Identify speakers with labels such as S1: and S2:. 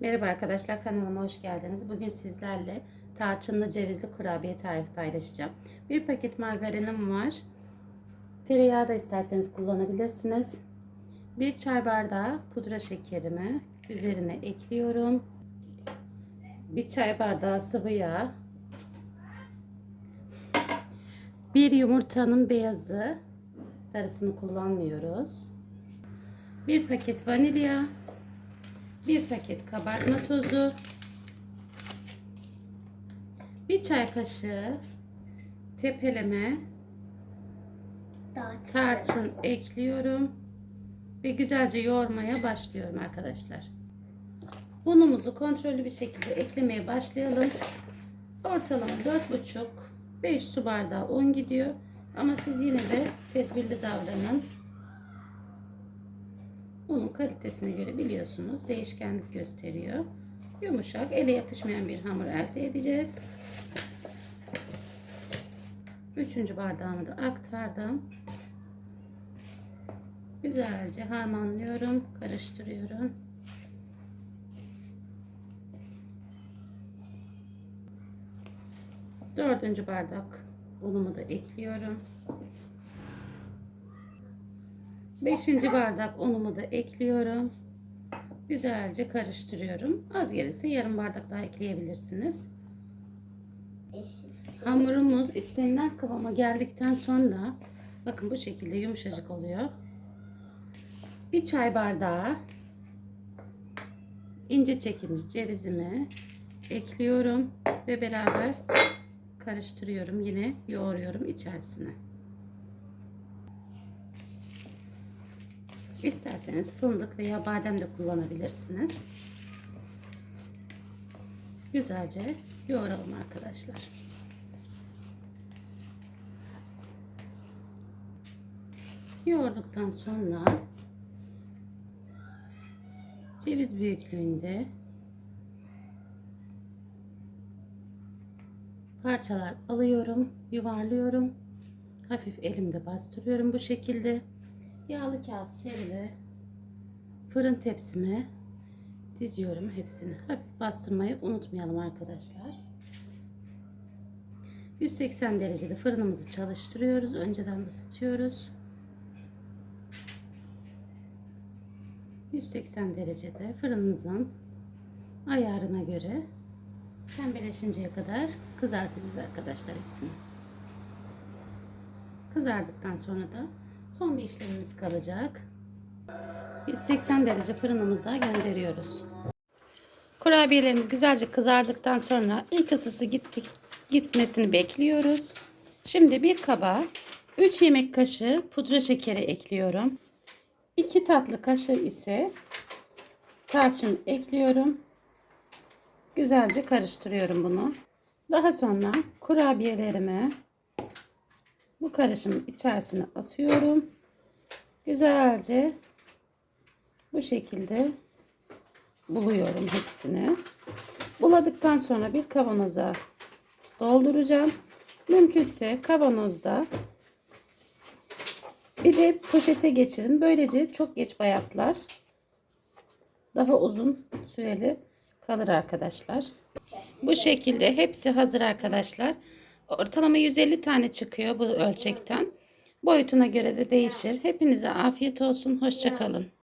S1: Merhaba arkadaşlar kanalıma hoş geldiniz. Bugün sizlerle tarçınlı cevizli kurabiye tarifi paylaşacağım. Bir paket margarinim var. Tereyağı da isterseniz kullanabilirsiniz. Bir çay bardağı pudra şekerimi üzerine ekliyorum. Bir çay bardağı sıvı yağ. Bir yumurtanın beyazı, sarısını kullanmıyoruz. Bir paket vanilya. Bir paket kabartma tozu. Bir çay kaşığı tepeleme tarçın ekliyorum. Ve güzelce yoğurmaya başlıyorum arkadaşlar. Unumuzu kontrollü bir şekilde eklemeye başlayalım. Ortalama 4,5-5 su bardağı un gidiyor. Ama siz yine de tedbirli davranın. Unun kalitesine göre biliyorsunuz değişkenlik gösteriyor. Yumuşak, ele yapışmayan bir hamur elde edeceğiz. Üçüncü bardağımı da aktardım. Güzelce harmanlıyorum, karıştırıyorum. Dördüncü bardak unumu da ekliyorum. Beşinci bardak unumu da ekliyorum. Güzelce karıştırıyorum. Az gelirse yarım bardak daha ekleyebilirsiniz. Hamurumuz istenilen kıvama geldikten sonra bakın bu şekilde yumuşacık oluyor. Bir çay bardağı ince çekilmiş cevizimi ekliyorum ve beraber karıştırıyorum. Yine yoğuruyorum içerisine. İsterseniz fındık veya badem de kullanabilirsiniz. Güzelce yoğuralım arkadaşlar. Yoğurduktan sonra ceviz büyüklüğünde parçalar alıyorum, yuvarlıyorum. Hafif elimde bastırıyorum bu şekilde. Yağlı kağıt serili fırın tepsime diziyorum hepsini. Hafif bastırmayı unutmayalım arkadaşlar. 180 derecede fırınımızı çalıştırıyoruz. Önceden ısıtıyoruz. 180 derecede fırınımızın ayarına göre pembeleşinceye kadar kızartacağız arkadaşlar hepsini. Kızardıktan sonra da son bir işlemimiz kalacak. 180 derece fırınımıza gönderiyoruz. Kurabiyelerimiz güzelce kızardıktan sonra ilk ısısı gittik, gitmesini bekliyoruz. Şimdi bir kaba 3 yemek kaşığı pudra şekeri ekliyorum. 2 tatlı kaşığı ise tarçın ekliyorum. Güzelce karıştırıyorum bunu. Daha sonra kurabiyelerimi bu karışımın içerisine atıyorum. Güzelce bu şekilde buluyorum hepsini. Buladıktan sonra bir kavanoza dolduracağım. Mümkünse kavanozda bir de poşete geçirin. Böylece çok geç bayatlar. Daha uzun süreli kalır arkadaşlar. Bu şekilde hepsi hazır arkadaşlar. Ortalama 150 tane çıkıyor bu ölçekten. Boyutuna göre de değişir. Hepinize afiyet olsun. Hoşçakalın.